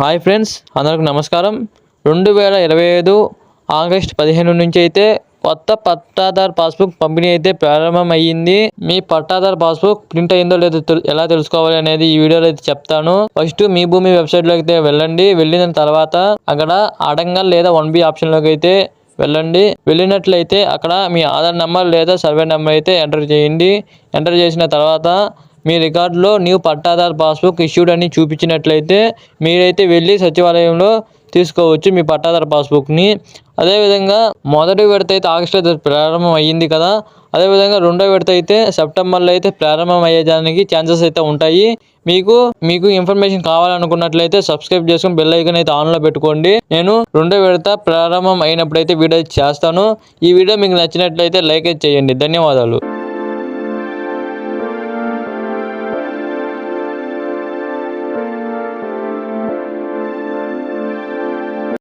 Hi friends అందరికి నమస్కారం. రెండు వేల ఇరవై ఐదు ఆగస్ట్ పదిహేను నుంచి అయితే కొత్త పట్టాదారు పాస్బుక్ పంపిణీ అయితే ప్రారంభం అయ్యింది మీ పట్టాదారు పాస్బుక్ ప్రింట్ అయిందో లేదో తెలు- ఎలా తెలుసుకోవాలి అనేది ఈ వీడియోలో అయితే చెప్తాను. ఫస్ట్ మీ భూమి వెబ్సైట్లోకి అయితే వెళ్ళండి. వెళ్ళిన తర్వాత అక్కడ అడంగల్ లేదా వన్ బి ఆప్షన్లోకి అయితే వెళ్ళండి. వెళ్ళినట్లయితే అక్కడ మీ ఆధార్ నెంబర్ లేదా సర్వే నెంబర్ అయితే ఎంటర్ చేయండి. ఎంటర్ చేసిన తర్వాత మీ రికార్డులో న్యూ పట్టాదారు పాస్బుక్ ఇష్యూడ్ అని చూపించినట్లయితే మీరైతే వెళ్ళి సచివాలయంలో తీసుకోవచ్చు మీ పట్టాదారు పాస్బుక్ని. అదేవిధంగా మొదటి విడత అయితే ఆగస్టులో ప్రారంభం అయ్యింది కదా. అదేవిధంగా రెండో విడత అయితే సెప్టెంబర్లో అయితే ప్రారంభం అయ్యేదానికి ఛాన్సెస్ అయితే ఉంటాయి. మీకు మీకు ఇన్ఫర్మేషన్ కావాలనుకున్నట్లయితే సబ్స్క్రైబ్ చేసుకుని బెల్ ఐకన్ అయితే ఆన్లో పెట్టుకోండి. నేను రెండో విడత ప్రారంభం అయినప్పుడైతే వీడియో చేస్తాను. ఈ వీడియో మీకు నచ్చినట్లయితే లైక్ అయితే చేయండి. ధన్యవాదాలు.